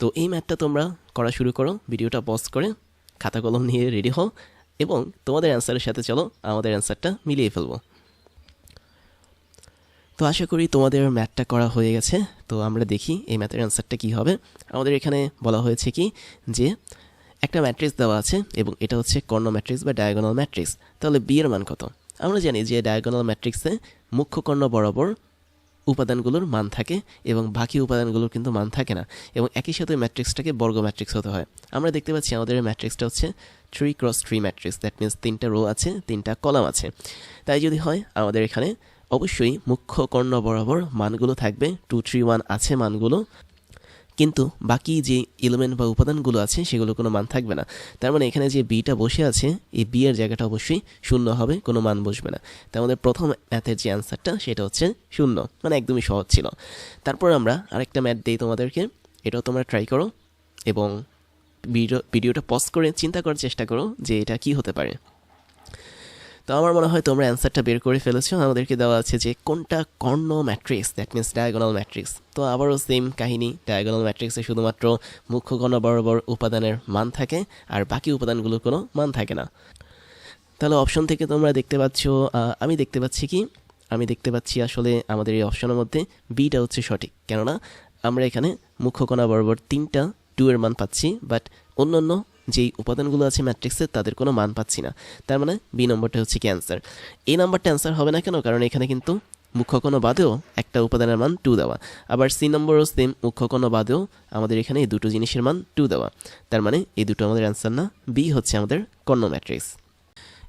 তো এই ম্যাথটা তোমরা করা শুরু করো, ভিডিওটা পজ করে, খাতা কলম নিয়ে রেডি হও, এবং তোমাদের অ্যান্সারের সাথে চলো, আমাদের অ্যান্সারটা মিলিয়ে ফেলব। তো আশা করি তোমাদের ম্যাথটা করা হয়ে গেছে, তো আমরা দেখি এই ম্যাথের অ্যান্সারটা কী হবে। আমাদের এখানে বলা হয়েছে কি যে, একটা ম্যাট্রিক্স দেওয়া আছে, এবং এটা হচ্ছে কর্ণ ম্যাট্রিক্স বা ডায়াগোনাল ম্যাট্রিক্স তাহলে বি এর মান কত? আমরা জানি যে ডায়াগোনাল ম্যাট্রিক্সে মুখ্য কর্ণ বরাবর উপাদানগুলোর মান থাকে এবং বাকি উপাদানগুলোর কিন্তু মান থাকে না এবং একই সাথে ম্যাট্রিক্সটাকে বর্গ ম্যাট্রিক্স হতে হয়। আমরা দেখতে পাচ্ছি আমাদের ম্যাট্রিক্সটা হচ্ছে three cross three matrix. That means তিনটা রো আছে, তিনটা কলাম আছে। তাই যদি হয়, আমাদের এখানে অবশ্যই মুখ্য কর্ণ বরাবর মানগুলো থাকবে। টু থ্রি ওয়ান আছে মানগুলো। কিন্তু বাকি যে এলিমেন্ট বা উপাদানগুলো আছে, সেগুলো কোনো মান থাকবে না। তার মানে এখানে যে বিটা বসে আছে, এই বি এর জায়গাটা অবশ্যই শূন্য হবে, কোনো মান বসবে না। তার মধ্যে প্রথম ম্যাথের যে অ্যান্সারটা সেটা হচ্ছে শূন্য মানে একদমই সহজ ছিল। তারপর আমরা আরেকটা ম্যাথ দিই তোমাদেরকে, এটাও তোমরা ট্রাই করো এবং ভিডিও ভিডিওটা পজ করে চিন্তা করার চেষ্টা করো যে এটা কি হতে পারে। তো আমার মনে হয় তোমরা অ্যান্সারটা বের করে ফেলেছো। আমাদেরকে দেওয়া আছে যে, কোনটা কর্ণ matrix that means diagonal matrix তো আবারও সেম কাহিনী ডায়াগোনাল ম্যাট্রিক্সে শুধুমাত্র মুখ্য কর্ণ বরাবর উপাদানের মান থাকে, আর বাকি উপাদানগুলোর কোনো মান থাকে না। তাহলে অপশন থেকে তোমরা দেখতে পাচ্ছ আমি দেখতে পাচ্ছি কি? আমি দেখতে পাচ্ছি আসলে আমাদের এই অপশনের মধ্যে বিটা হচ্ছে সঠিক। কেননা আমরা এখানে মুখ্য কণা বরাবর তিনটা টু এর মান পাচ্ছি বাট অন্য অন্য যেই উপাদানগুলো আছে ম্যাট্রিক্সে তাদের কোনো মান পাচ্ছি না। তার মানে বি নম্বরটা হচ্ছে ক্যান্সার এই নাম্বারটা অ্যান্সার হবে না কেন? কারণ এখানে কিন্তু মুখ্য কোনো বাদেও একটা উপাদানের মান টু দেওয়া। আবার সি নম্বরও সেম মুখ্য কোনো বাদেও আমাদের এখানে এই দুটো জিনিসের মান টু দেওয়া। তার মানে এই দুটো আমাদের অ্যান্সার না। বি হচ্ছে আমাদের কর্ণ ম্যাট্রিক্স